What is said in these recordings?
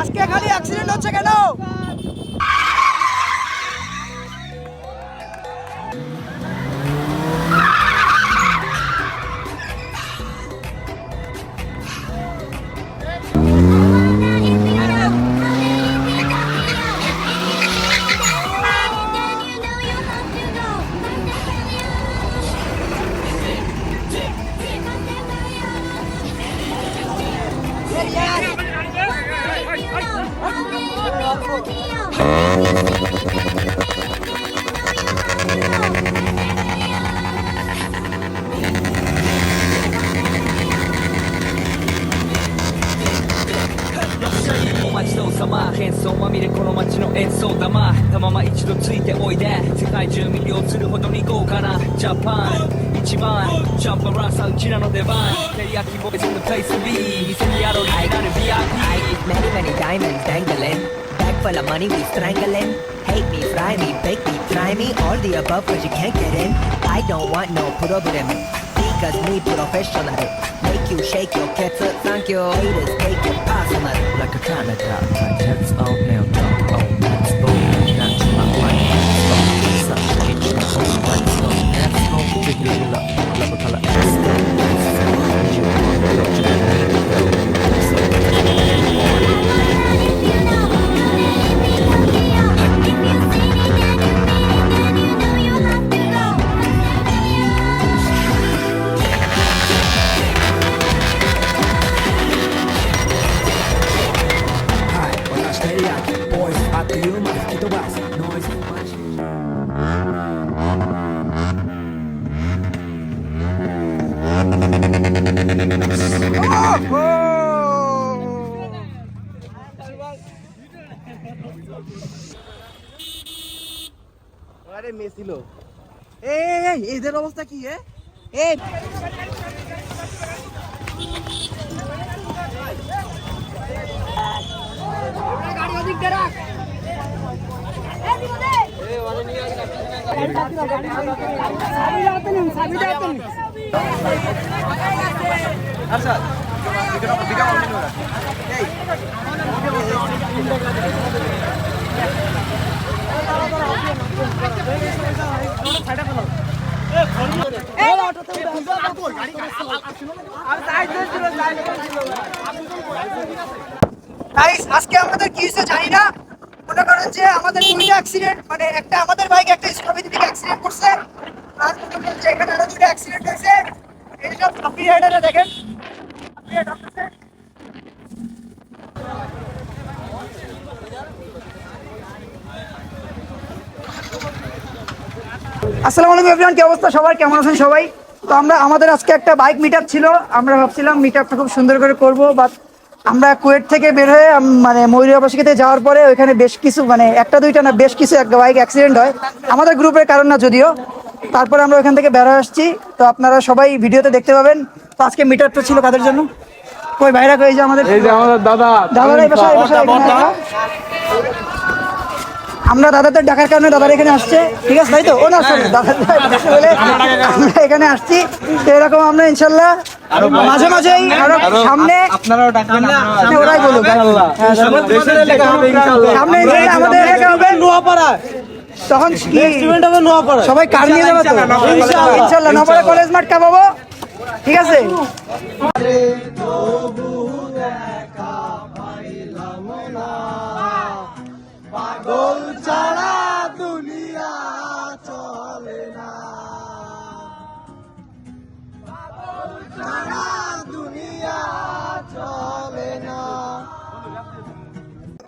আজকে খালি অ্যাক্সিডেন্ট হচ্ছে কেন? 変装まみれこの街の演奏玉たまま一度ついておいで世界中魅了するほどに豪華な。ジャパン一番ジャンパーラーさうちらの出番照り焼き。ボイズ in the place to be 店にあるリーなる VIP Many, many diamonds dangling. Full of money, we strangling. Hate me, fry me, bake me, try me. All the above, cause you can't get in. I don't want no problem. Because me professional. Make you shake your up, thank you. Haters take it personal. আরে মেসিল এই এদের অবস্থা কি এই আজকে আমাদের কি হয়েছে জানি না মনে করেন যে আমাদের দুইটা অ্যাক্সিডেন্ট মানে একটা আমাদের বাইক একটা স্কর্পিও দিকে অ্যাক্সিডেন্ট করছে আর এখানে আরও দুইটা অ্যাক্সিডেন্ট হয়েছে, এই সব আপনি দেখেন। আসসালামু আলাইকুম এভরিওয়ান কি অবস্থা? সবার কেমন আছেন সবাই? তো আমরা, আমাদের আজকে একটা বাইক মিট ছিল। আমরা ভাবছিলাম মিট খুব সুন্দর করে করব বাট আমরা কুয়েট থেকে বের হয়ে মানে ময়ূরাবাসীতে যাওয়ার পরে ওইখানে বেশ কিছু মানে একটা দুইটা না, বেশ কিছু একটা বাইক অ্যাক্সিডেন্ট হয়। আমাদের গ্রুপের কারণ না যদিও। তারপরে আমরা ওখান থেকে বের আসছি। তো আপনারা সবাই ভিডিওতে দেখতে পাবেন। তো আজকে মিট আপটা ছিল কাদের জন্য? কই ভাইরা কই যে আমাদের এই যে আমাদের দাদা দাদারা এই বাসায় এই আমরা দাদাদের ডাকার কারণে দাদার এখানে আসছে ঠিক আছে? তাই তো? ও না sorry, দাদার বলে আমরা এখানে আসছি। তো এরকম আমরা ইনশাল্লাহ মাঝে মাঝেই আরও সামনে আপনারাও ডাকবেন ওরাই বলুক। হ্যাঁ, সামনে ইনশাল্লাহ। আমাদের দেখা হবে। তখন কি? সবাই কার নিয়ে যাবে তো? ইনশাল্লাহ নপাড়া কলেজ মাঠ কাপাবো ঠিক আছে?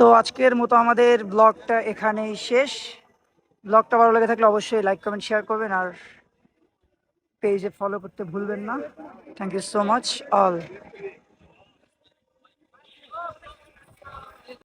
তো আজকের মতো আমাদের ব্লগটা এখানেই শেষ। ব্লগটা ভালো লেগে থাকলে অবশ্যই লাইক কমেন্ট শেয়ার করবেন আর পেজে ফলো করতে ভুলবেন না। Thank you so much all